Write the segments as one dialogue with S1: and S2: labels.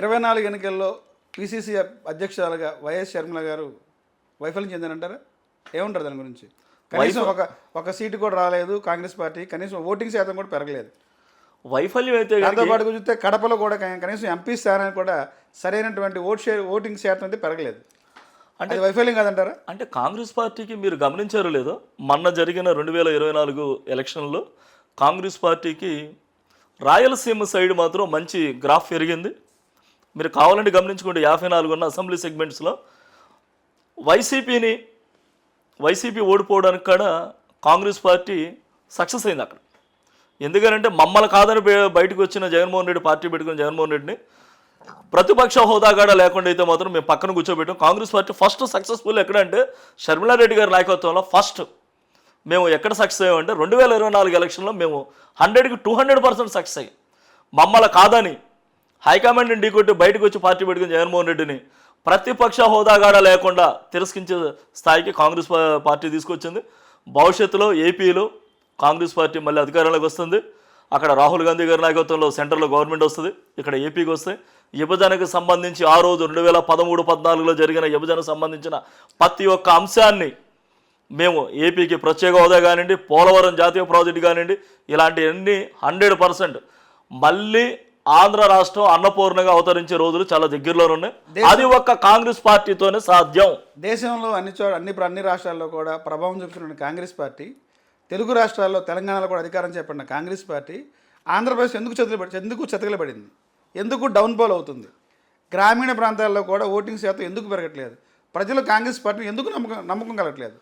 S1: ఇరవై నాలుగు ఎన్నికల్లో పిసిసి అధ్యక్షురాలుగా వైఎస్ షర్మిల గారు వైఫల్యం చెందారంటారా ఏముంటారు దాని గురించి కనీసం ఒక ఒక సీటు కూడా రాలేదు కాంగ్రెస్ పార్టీ కనీసం ఓటింగ్ శాతం కూడా పెరగలేదు
S2: వైఫల్యం అయితే దాంతో
S1: పాటు చూస్తే కడపలో కూడా కనీసం ఎంపీ స్థానానికి కూడా సరైనటువంటి ఓట్ షేర్ ఓటింగ్ శాతం అయితే పెరగలేదు అంటే వైఫల్యం కాదంటారా
S2: అంటే కాంగ్రెస్ పార్టీకి మీరు గమనించారు లేదో మొన్న జరిగిన రెండు వేల ఇరవై నాలుగు ఎలక్షన్లో కాంగ్రెస్ పార్టీకి రాయలసీమ సైడ్ మాత్రం మంచి గ్రాఫ్ పెరిగింది మీరు కావాలంటే గమనించుకోండి యాభై నాలుగున్న అసెంబ్లీ సెగ్మెంట్స్లో వైసీపీని వైసీపీ ఓడిపోవడానికి కూడా కాంగ్రెస్ పార్టీ సక్సెస్ అయింది అక్కడ ఎందుకనంటే మమ్మల్ని కాదని బయటకు వచ్చిన జగన్మోహన్ రెడ్డి పార్టీ పెట్టుకున్న జగన్మోహన్ రెడ్డిని ప్రతిపక్ష హోదా కూడా లేకుండా అయితే మాత్రం మేము పక్కన కూర్చోబెట్టాం కాంగ్రెస్ పార్టీ ఫస్ట్ సక్సెస్ఫుల్ ఎక్కడంటే షర్మిలారెడ్డి గారి నాయకత్వంలో ఫస్ట్ మేము ఎక్కడ సక్సెస్ అయ్యామంటే రెండు వేల ఇరవై నాలుగు ఎలక్షన్లో మేము హండ్రెడ్కి టూ హండ్రెడ్ పర్సెంట్ సక్సెస్ అయ్యాం మమ్మల్ని కాదని హైకమాండ్ని ఢీకొట్టి బయటకు వచ్చి పార్టీ పెట్టుకుని జగన్మోహన్ రెడ్డిని ప్రతిపక్ష హోదాగాడ లేకుండా తిరస్కరించే స్థాయికి కాంగ్రెస్ పార్టీ తీసుకొచ్చింది భవిష్యత్తులో ఏపీలో కాంగ్రెస్ పార్టీ మళ్ళీ అధికారంలోకి వస్తుంది అక్కడ రాహుల్ గాంధీ గారి నాయకత్వంలో సెంట్రల్లో గవర్నమెంట్ వస్తుంది ఇక్కడ ఏపీకి వస్తే విభజనకు సంబంధించి ఆ రోజు రెండు వేల పదమూడు పద్నాలుగులో జరిగిన విభజనకు సంబంధించిన ప్రతి ఒక్క అంశాన్ని మేము ఏపీకి ప్రత్యేక హోదా కానివ్వండి పోలవరం జాతీయ ప్రాజెక్టు కానివ్వండి ఇలాంటివన్నీ హండ్రెడ్ పర్సెంట్ మళ్ళీ ఆంధ్ర రాష్ట్రం అన్నపూర్ణగా అవతరించే రోజులు చాలా దగ్గరలో ఉన్నాయి అది ఒక్క కాంగ్రెస్ పార్టీతోనే సాధ్యం
S1: దేశంలో అన్ని చోట అన్ని అన్ని రాష్ట్రాల్లో కూడా ప్రభావం చూపుతున్న కాంగ్రెస్ పార్టీ తెలుగు రాష్ట్రాల్లో తెలంగాణలో కూడా అధికారం చేపడిన కాంగ్రెస్ పార్టీ ఆంధ్రప్రదేశ్ ఎందుకు చతులు ఎందుకు చతకలబడింది ఎందుకు డౌన్ఫాల్ అవుతుంది గ్రామీణ ప్రాంతాల్లో కూడా ఓటింగ్ శాతం ఎందుకు పెరగట్లేదు ప్రజలు కాంగ్రెస్ పార్టీని ఎందుకు నమ్మకం నమ్మకం కలగట్లేదు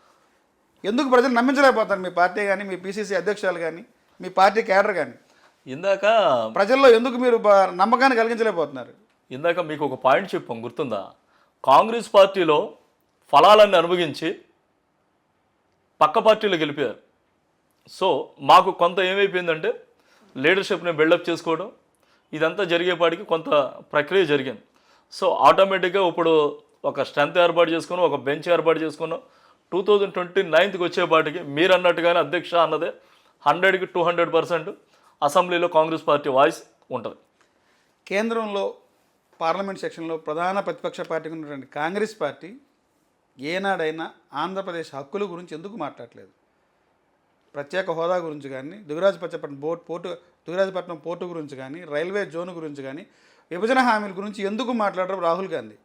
S1: ఎందుకు ప్రజలు నమ్మించలేకపోతారు మీ పార్టీ కానీ మీ పీసీసీ అధ్యక్షులు కానీ మీ పార్టీ క్యాడర్ కానీ ఇందాక ప్రజల్లో ఎందుకు మీరు నమ్మకాన్ని కలిగించలేకపోతున్నారు
S2: ఇందాక మీకు ఒక పాయింట్ చెప్పాం గుర్తుందా కాంగ్రెస్ పార్టీలో ఫలాలన్నీ అనుభవించి పక్క పార్టీలు గెలిపారు సో మాకు కొంత ఏమైపోయిందంటే లీడర్షిప్ని బిల్డప్ చేసుకోవడం ఇదంతా జరిగేపాటికి కొంత ప్రక్రియ జరిగింది సో ఆటోమేటిక్గా ఇప్పుడు ఒక స్ట్రెంత్ ఏర్పాటు చేసుకున్నాం ఒక బెంచ్ ఏర్పాటు చేసుకున్నాం టూ థౌజండ్ ట్వంటీ నైన్త్కి వచ్చేపాటికి మీరు అన్నట్టుగానే అధ్యక్ష అన్నదే హండ్రెడ్కి టూ హండ్రెడ్ పర్సెంట్ అసెంబ్లీలో కాంగ్రెస్ పార్టీ వాయిస్ ఉంటుంది
S1: కేంద్రంలో పార్లమెంట్ సెక్షన్లో ప్రధాన ప్రతిపక్ష పార్టీ ఉన్నటువంటి కాంగ్రెస్ పార్టీ ఏనాడైనా ఆంధ్రప్రదేశ్ హక్కుల గురించి ఎందుకు మాట్లాడలేదు ప్రత్యేక హోదా గురించి కానీ Dugarajapatnam boat port Dugarajapatnam port గురించి కానీ రైల్వే జోన్ గురించి కానీ విభజన హామీల గురించి ఎందుకు మాట్లాడరు రాహుల్ గాంధీ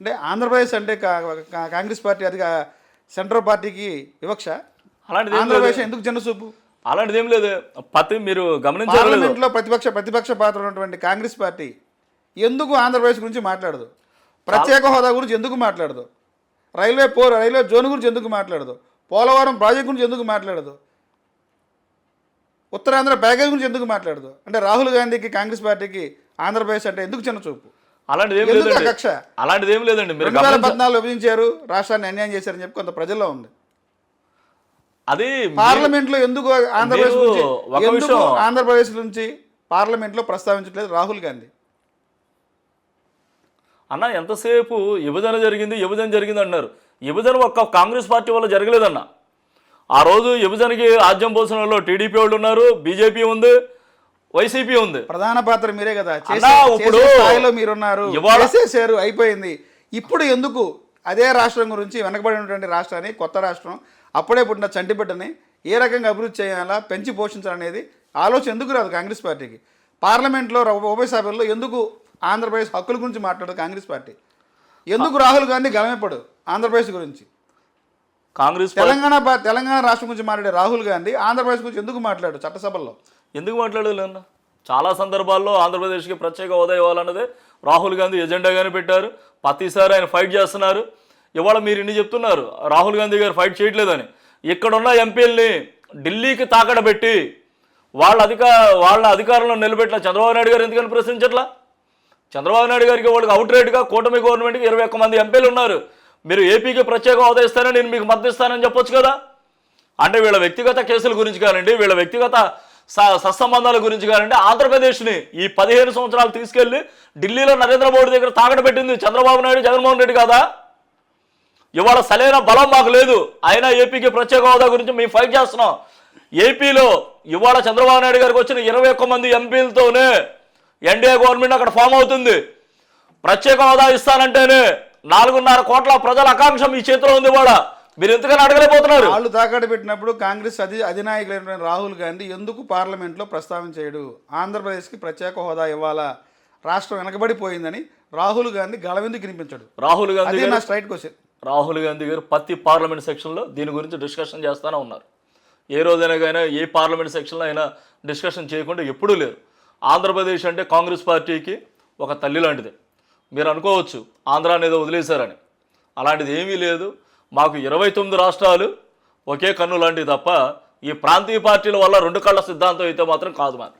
S1: అంటే ఆంధ్రప్రదేశ్ అంటే కాంగ్రెస్ పార్టీ అది సెంట్రల్ పార్టీకి వివక్ష
S2: అలాంటి ఆంధ్రప్రదేశ్ ఎందుకు జనసూపు అలాంటిది ఏం లేదు పతి మీరు గమనించారు
S1: ప్రతిపక్ష ప్రతిపక్ష పాత్ర ఉన్నటువంటి కాంగ్రెస్ పార్టీ ఎందుకు ఆంధ్రప్రదేశ్ గురించి మాట్లాడదు ప్రత్యేక హోదా గురించి ఎందుకు మాట్లాడదు రైల్వే పో రైల్వే జోన్ గురించి ఎందుకు మాట్లాడదు పోలవరం ప్రాజెక్ట్ గురించి ఎందుకు మాట్లాడదు ఉత్తరాంధ్ర ప్యాకేజ్ గురించి ఎందుకు మాట్లాడదు అంటే రాహుల్ గాంధీకి కాంగ్రెస్ పార్టీకి ఆంధ్రప్రదేశ్ అంటే ఎందుకు చిన్న చూపు
S2: అలాంటిది ఏం లేదు కక్ష అలాంటిది ఏం లేదండి
S1: రెండు వేల పద్నాలుగు విభజించారు రాష్ట్రాన్ని అన్యాయం చేశారని చెప్పి కొంత ప్రజల్లో ఉంది అది పార్లమెంట్ లో ఎందుకు ఆంధ్రప్రదేశ్ ఆంధ్రప్రదేశ్ నుంచి పార్లమెంట్ లో ప్రస్తావించట్లేదు రాహుల్ గాంధీ
S2: అన్న ఎంతసేపు విభజన జరిగింది విభజన జరిగింది అన్నారు విభజన ఒక్క కాంగ్రెస్ పార్టీ వల్ల జరగలేదన్న ఆ రోజు విభజనకి ఆద్యం పోసిన వాళ్ళు టీడీపీ వాళ్ళు ఉన్నారు బీజేపీ ఉంది వైసీపీ ఉంది
S1: ప్రధాన పాత్ర మీరే కదా
S2: ఇప్పుడు
S1: స్థాయిలో మీరున్నారు అయిపోయింది ఇప్పుడు ఎందుకు అదే రాష్ట్రం గురించి వెనకబడినటువంటి రాష్ట్రాన్ని కొత్త రాష్ట్రం అప్పుడే పుట్టిన బిడ్డని ఏ రకంగా అభివృద్ధి చేయాలా పెంచి పోషించాలనేది ఆలోచన ఎందుకు రాదు కాంగ్రెస్ పార్టీకి పార్లమెంట్లో ఉభయ సభల్లో ఎందుకు ఆంధ్రప్రదేశ్ హక్కుల గురించి మాట్లాడదు కాంగ్రెస్ పార్టీ ఎందుకు రాహుల్ గాంధీ గలమేపడు ఆంధ్రప్రదేశ్ గురించి కాంగ్రెస్ తెలంగాణ తెలంగాణ రాష్ట్రం గురించి మాట్లాడే రాహుల్ గాంధీ ఆంధ్రప్రదేశ్ గురించి ఎందుకు మాట్లాడు చట్టసభల్లో
S2: ఎందుకు మాట్లాడలేదు చాలా సందర్భాల్లో ఆంధ్రప్రదేశ్కి ప్రత్యేక హోదా ఇవ్వాలన్నదే రాహుల్ గాంధీ ఎజెండాగానే పెట్టారు ప్రతిసారి ఆయన ఫైట్ చేస్తున్నారు ఇవాళ మీరు ఇన్ని చెప్తున్నారు రాహుల్ గాంధీ గారు ఫైట్ చేయట్లేదని ఇక్కడున్న ఎంపీల్ని ఢిల్లీకి తాకడబెట్టి పెట్టి వాళ్ళ అధిక వాళ్ళ అధికారంలో నిలబెట్టిన చంద్రబాబు నాయుడు గారు ఎందుకని ప్రశ్నించట్లా చంద్రబాబు నాయుడు గారికి వాళ్ళకి అవుట్ రేట్గా కూటమి గవర్నమెంట్కి ఇరవై ఒక్క మంది ఎంపీలు ఉన్నారు మీరు ఏపీకి ప్రత్యేక హోదా ఇస్తారని నేను మీకు మద్దతిస్తానని చెప్పొచ్చు కదా అంటే వీళ్ళ వ్యక్తిగత కేసుల గురించి కానివ్వండి వీళ్ళ వ్యక్తిగత సత్సంబంధాల గురించి కానివ్వండి ఆంధ్రప్రదేశ్ని ఈ పదిహేను సంవత్సరాలు తీసుకెళ్లి ఢిల్లీలో నరేంద్ర మోడీ దగ్గర తాకట చంద్రబాబు నాయుడు జగన్మోహన్ రెడ్డి కదా ఇవాళ సరైన బలం మాకు లేదు అయినా ఏపీకి ప్రత్యేక హోదా గురించి మేము ఫైట్ చేస్తున్నాం ఏపీలో ఇవాళ చంద్రబాబు నాయుడు గారికి వచ్చిన ఇరవై ఒక్క మంది ఎంపీలతోనే ఎన్డీఏ గవర్నమెంట్ అక్కడ ఫామ్ అవుతుంది ప్రత్యేక హోదా ఇస్తానంటేనే నాలుగున్నర కోట్ల ప్రజల ఆకాంక్ష మీ చేతిలో ఉంది కూడా మీరు ఎందుకని అడగలేకపోతున్నారు
S1: వాళ్ళు తాకట్టు పెట్టినప్పుడు కాంగ్రెస్ అధి అధినాయకులైన రాహుల్ గాంధీ ఎందుకు పార్లమెంట్లో ప్రస్తావన చేయడు ఆంధ్రప్రదేశ్కి ప్రత్యేక హోదా ఇవ్వాలా రాష్ట్రం వెనకబడిపోయిందని రాహుల్ గాంధీ గళవెందుకు వినిపించాడు
S2: రాహుల్ గాంధీ
S1: నా స్ట్రైట్ క్వశ్చన్
S2: రాహుల్ గాంధీ గారు ప్రతి పార్లమెంట్ సెక్షన్లో దీని గురించి డిస్కషన్ చేస్తూనే ఉన్నారు ఏ రోజైనా కానీ ఏ పార్లమెంట్ సెక్షన్లో అయినా డిస్కషన్ చేయకుండా ఎప్పుడూ లేరు ఆంధ్రప్రదేశ్ అంటే కాంగ్రెస్ పార్టీకి ఒక తల్లి లాంటిది మీరు అనుకోవచ్చు ఆంధ్ర అనేది వదిలేశారని అలాంటిది ఏమీ లేదు మాకు ఇరవై తొమ్మిది రాష్ట్రాలు ఒకే కన్ను లాంటివి తప్ప ఈ ప్రాంతీయ పార్టీల వల్ల రెండు కళ్ళ సిద్ధాంతం అయితే మాత్రం కాదు మరి